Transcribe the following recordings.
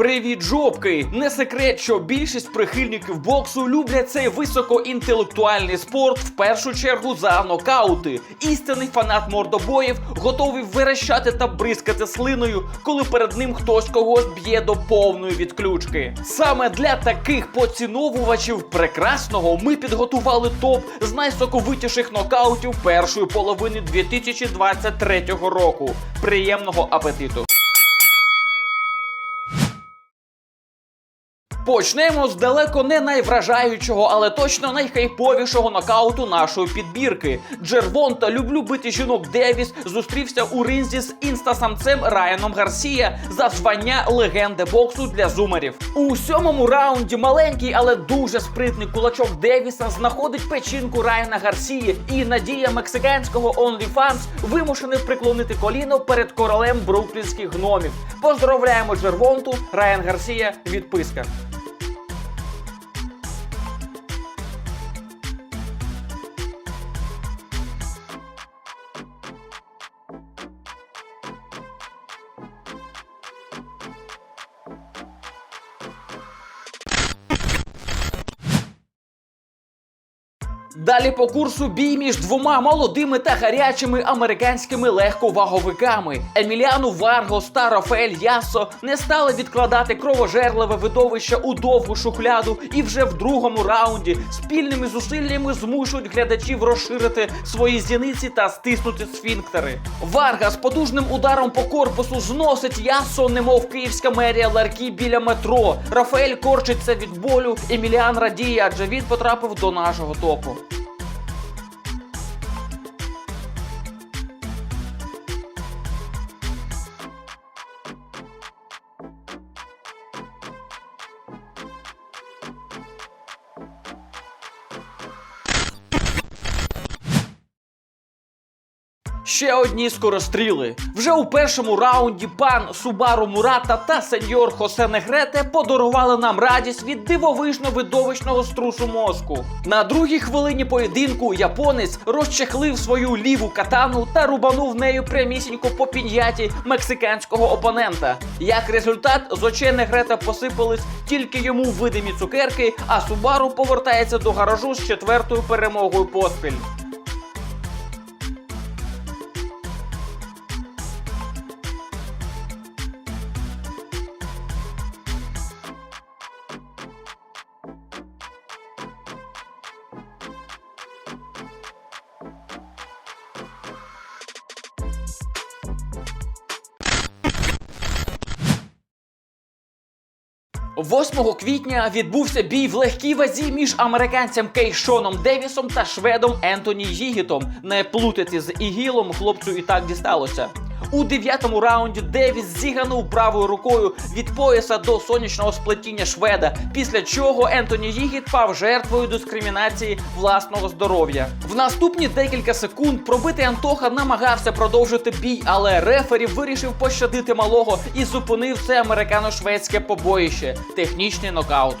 Привіт, жопки! Не секрет, що більшість прихильників боксу люблять цей високоінтелектуальний спорт в першу чергу за нокаути. Істинний фанат мордобоїв готовий верещати та бризкати слиною, коли перед ним хтось когось б'є до повної відключки. Саме для таких поціновувачів прекрасного ми підготували топ з найсоковитіших нокаутів першої половини 2023 року. Приємного апетиту! Почнемо з далеко не найвражаючого, але точно найхайповішого нокауту нашої підбірки. Джервонта люблю бити жінок Девіс зустрівся у ринзі з інстасамцем Райаном Гарсія за звання легенди боксу для зумерів. У сьомому раунді маленький, але дуже спритний кулачок Девіса знаходить печінку Райана Гарсії, і надія мексиканського OnlyFans вимушений приклонити коліно перед королем бруклінських гномів. Поздравляємо Джервонту, Райан Гарсія, відписка. Далі по курсу бій між двома молодими та гарячими американськими легковаговиками. Еміліану Варгос та Рафаель Ясо не стали відкладати кровожерливе видовище у довгу шухляду і вже в другому раунді спільними зусиллями змушують глядачів розширити свої зіниці та стиснути сфінктери. З потужним ударом по корпусу зносить Ясо, немов київська мерія ларки біля метро. Рафаель корчиться від болю. Еміліан радіє, адже він потрапив до нашого топу. Ще одні скоростріли. Вже у першому раунді пан Субару Мурата та сеньор Хосе Негрете подарували нам радість від дивовижно видовищного струсу мозку. На другій хвилині поєдинку японець розчехлив свою ліву катану та рубанув нею прямісінько по пін'яті мексиканського опонента. Як результат, з очей Негрета посипались тільки йому видимі цукерки, а Субару повертається до гаражу з четвертою перемогою поспіль. – 8 квітня відбувся бій в легкій вазі між американцем Кейшоном Девісом та шведом Ентоні Гігітом. Не плутати з Ігілом, хлопцю і так дісталося. У дев'ятому раунді Девіс зіганув правою рукою від пояса до сонячного сплетіння шведа, після чого Ентоні Гігіт пав жертвою дискримінації власного здоров'я. В наступні декілька секунд пробитий Антоха намагався продовжити бій, але рефері вирішив пощадити малого і зупинив це американо-шведське побоїще технічний нокаут.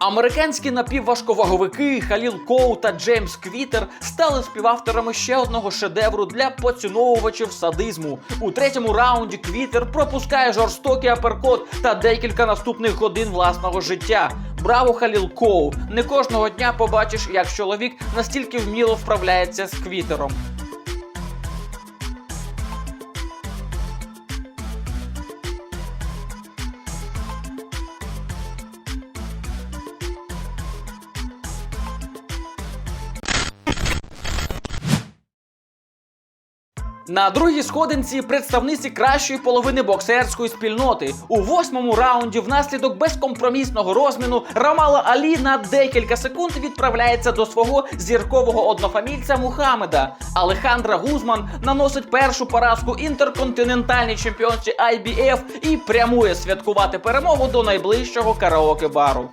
Американські напівважковаговики Халіл Коу та Джеймс Квітер стали співавторами ще одного шедевру для поціновувачів садизму. У третьому раунді Квітер пропускає жорстокий аперкот та декілька наступних годин власного життя. Браво, Халіл Коу! Не кожного дня побачиш, як чоловік настільки вміло вправляється з квітером. На другій сходинці представниці кращої половини боксерської спільноти. У восьмому раунді, внаслідок безкомпромісного розміну, Рамала Алі на декілька секунд відправляється до свого зіркового однофамільця Мухаммеда. Алехандра Гузман наносить першу поразку інтерконтинентальній чемпіонці IBF і прямує святкувати перемогу до найближчого караоке бару.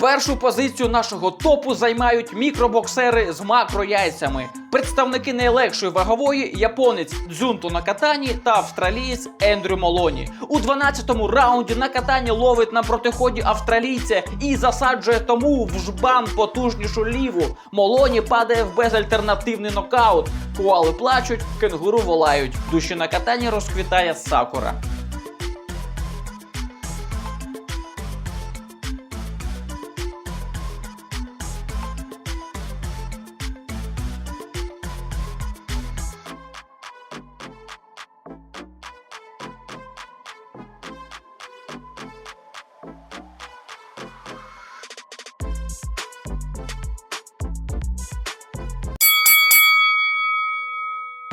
Першу позицію нашого топу займають мікробоксери з макрояйцями. Представники найлегшої вагової японець Дзюнто Накатані та австралієць Ендрю Молоні. У 12-му раунді Накатані ловить на протиході австралійця і засаджує тому в жбан потужнішу ліву. Молоні падає в безальтернативний нокаут. Коали плачуть, кенгуру волають. Душі Накатані розквітає сакура.